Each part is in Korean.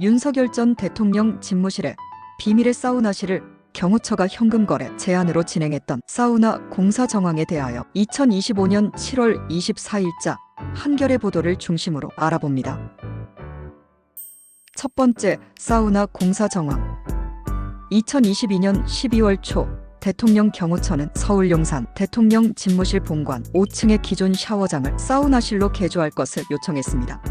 윤석열 전 대통령 집무실에 비밀의 사우나실을 경호처가 현금 거래 제한으로 진행했던 사우나 공사 정황에 대하여 2025년 7월 24일자 한겨레 보도를 중심으로 알아봅니다. 첫 번째, 사우나 공사 정황. 2022년 12월 초 대통령 경호처는 서울 용산 대통령 집무실 본관 5층의 기존 샤워장을 사우나실로 개조할 것을 요청했습니다.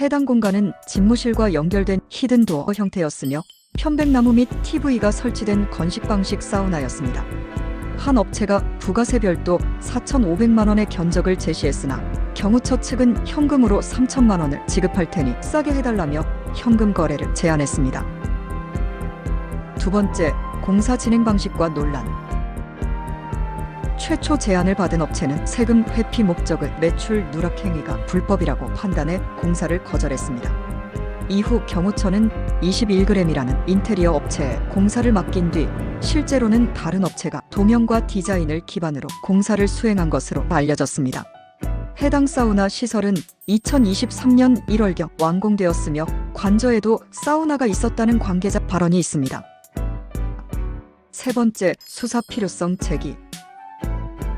해당 공간은 집무실과 연결된 히든도어 형태였으며 편백나무 및 TV가 설치된 건식 방식 사우나였습니다. 한 업체가 부가세 별도 4,500만 원의 견적을 제시했으나 경호처 측은 현금으로 3천만 원을 지급할 테니 싸게 해달라며 현금 거래를 제안했습니다. 두 번째, 공사 진행 방식과 논란. 최초 제안을 받은 업체는 세금 회피 목적의 매출 누락 행위가 불법이라고 판단해 공사를 거절했습니다. 이후 경호처는 21g이라는 인테리어 업체에 공사를 맡긴 뒤 실제로는 다른 업체가 도면과 디자인을 기반으로 공사를 수행한 것으로 알려졌습니다. 해당 사우나 시설은 2023년 1월경 완공되었으며 관저에도 사우나가 있었다는 관계자 발언이 있습니다. 세 번째, 수사 필요성 제기.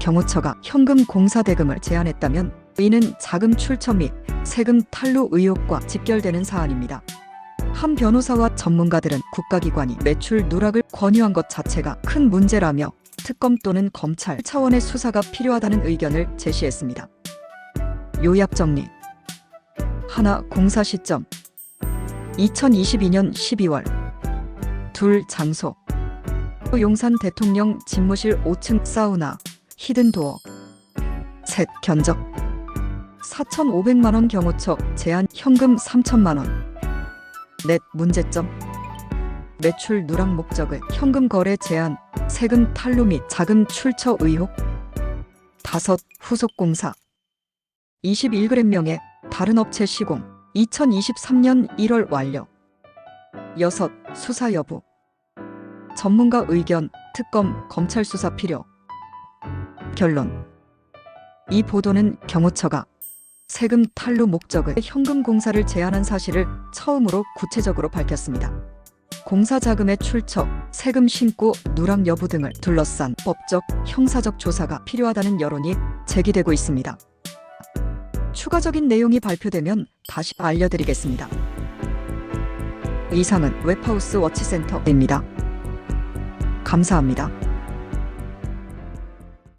경호처가 현금 공사 대금을 제안했다면 이는 자금 출처 및 세금 탈루 의혹과 직결되는 사안입니다. 한 변호사와 전문가들은 국가기관이 매출 누락을 권유한 것 자체가 큰 문제라며 특검 또는 검찰 차원의 수사가 필요하다는 의견을 제시했습니다. 요약 정리. 하나 공사 시점 2022년 12월 둘 장소 용산 대통령 집무실 5층 사우나 히든 도어. 셋 견적. 4,500만 원 경호처 제한 현금 3천만 원. 넷 문제점. 매출 누락 목적의 현금 거래 제한 세금 탈루 및 자금 출처 의혹. 다섯 후속 공사. 21g명의 다른 업체 시공 2023년 1월 완료. 여섯 수사 여부. 전문가 의견 특검 검찰 수사 필요 결론 이 보도는 경호처가 세금 탈루 목적의 현금 공사를 제한한 사실을 처음으로 구체적으로 밝혔습니다. 공사 자금의 출처, 세금 신고, 누락 여부 등을 둘러싼 법적, 형사적 조사가 필요하다는 여론이 제기되고 있습니다. 추가적인 내용이 발표되면 다시 알려드리겠습니다. 이상은 웹하우스 워치센터입니다. 감사합니다.